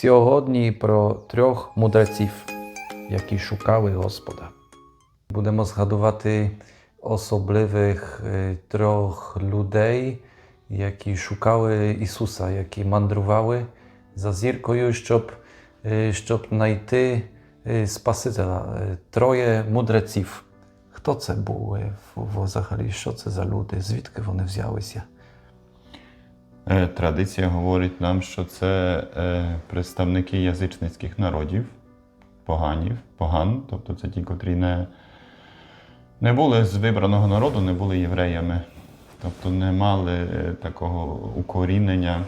Сьогодні про трьох мудреців, які шукали Господа. Будемо згадувати особливих е, трьох людей, які шукали Ісуса, які мандрували за зіркою, щоб, е, щоб знайти е, Спасителя. Троє мудреців. Хто це були взагалі? Що це за люди? Звідки вони взялися? Е, Традиція говорить нам, що це е, представники язичницьких народів, поганів, поган, тобто це ті, котрі не, не були з вибраного народу, не були євреями, тобто не мали е, такого укорінення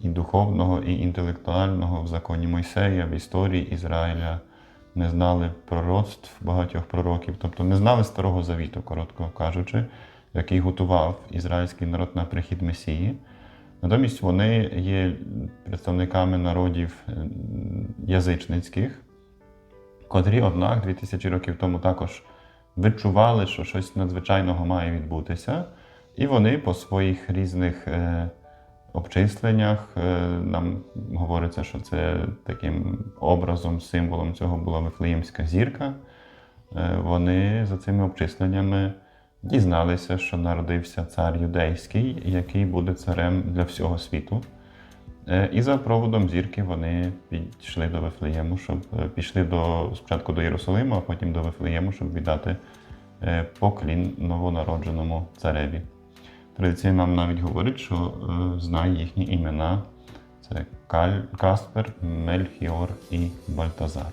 і духовного, і інтелектуального в законі Мойсея, в історії Ізраїля, не знали пророцтв багатьох пророків, тобто не знали Старого Завіту, коротко кажучи, який готував ізраїльський народ на прихід Месії. Натомість вони є представниками народів е, язичницьких, котрі, однак, 2000 років тому також відчували, що щось надзвичайного має відбутися, і вони по своїх різних е, обчисленнях е, нам говориться, що це таким образом, символом цього була Вифлеємська зірка. Вони за цими обчисленнями дізналися, що народився цар юдейський, який буде царем для всього світу. Е, І за проводом зірки вони підійшли до Вифлеєму, щоб е, пішли до спочатку до Єрусалиму, а потім до Вифлеєму, щоб віддати е, поклін новонародженому цареві. Традиція нам навіть говорить, що знає їхні імена: це Каспер, Мельхіор і Бальтазар.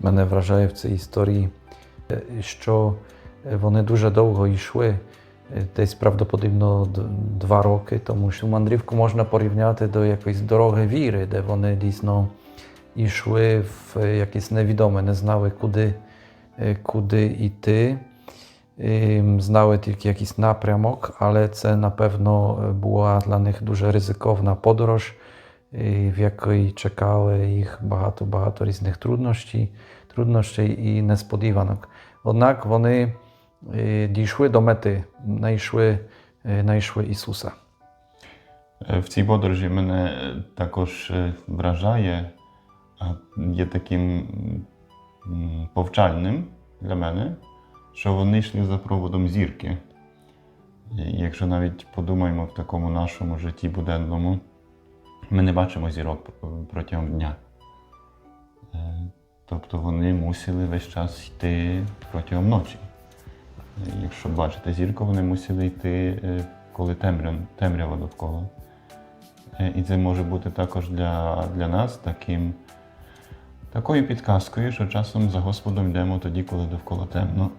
Мене вражає в цій історії, що вони дуже довго йшли, е, десь правдоподібно д- два роки, тому що мандрівку можна порівняти до якоїсь дороги віри, де вони дійсно йшли в е, якесь невідоме, не знали, куди, е, куди йти. Ем, Знали тільки якийсь напрямок, але це напевно е, була для них дуже ризикowna подорож, е, в якій чекали їх багато-багато різних труднощів, труднощей і несподіванок. Однак вони е, дійшли до мети, знайшли, е, знайшли Ісуса. Е, В цій подорожі мене е, також е, вражає, а є таким повчальним для мене, що вони йшли за проводом зірки. Якщо навіть подумаємо в такому нашому житті буденному, ми не бачимо зірок протягом дня. Е, Тобто вони мусили весь час йти протягом ночі. Якщо бачите зірку, вони мусили йти, е, коли темрява, темрява довкола. Е, І це може бути також для, для нас таким, такою підказкою, що часом за Господом йдемо тоді, коли довкола темно,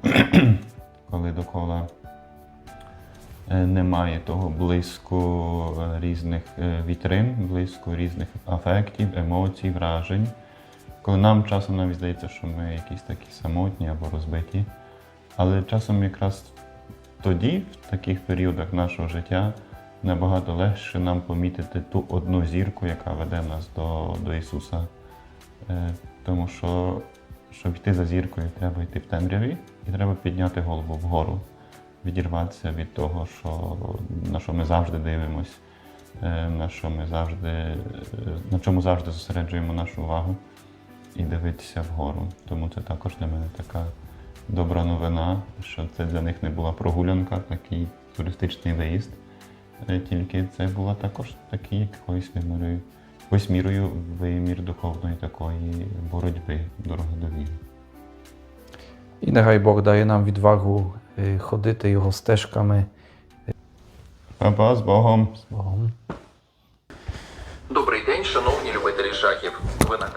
коли довкола е, немає того е, різних вітрин, блиску різних афектів, емоцій, вражень. Коли нам часом навіть здається, що ми якісь такі самотні або розбиті. Але часом якраз тоді, в таких періодах нашого життя, набагато легше нам помітити ту одну зірку, яка веде нас до, до Ісуса. Е, Тому що, щоб йти за зіркою, треба йти в темряві і треба підняти голову вгору, відірватися від того, що, на що ми завжди дивимось, е, на що ми завжди, е, на чому завжди зосереджуємо нашу увагу і дивитися вгору. Тому це також для мене така добра новина, що це для них не була прогулянка, такий туристичний виїзд. Е, Тільки це була також такий якоюсь мірою, якоюсь мірою вимір духовної такої боротьби, дороги до віри. І нехай Бог дає нам відвагу е, ходити його стежками Папа з Богом! з Богом. Добрий день, шановні любителі шахів. Ви на